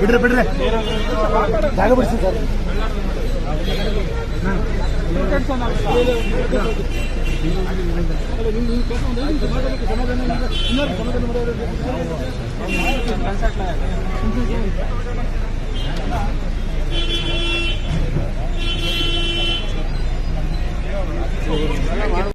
ಬಿಡ್ರಿ ಬಿಡ್ರಿ ಜಾಗ ಬಿಡಿಸಿ ಸರ್ ಸಮಾಧಾನ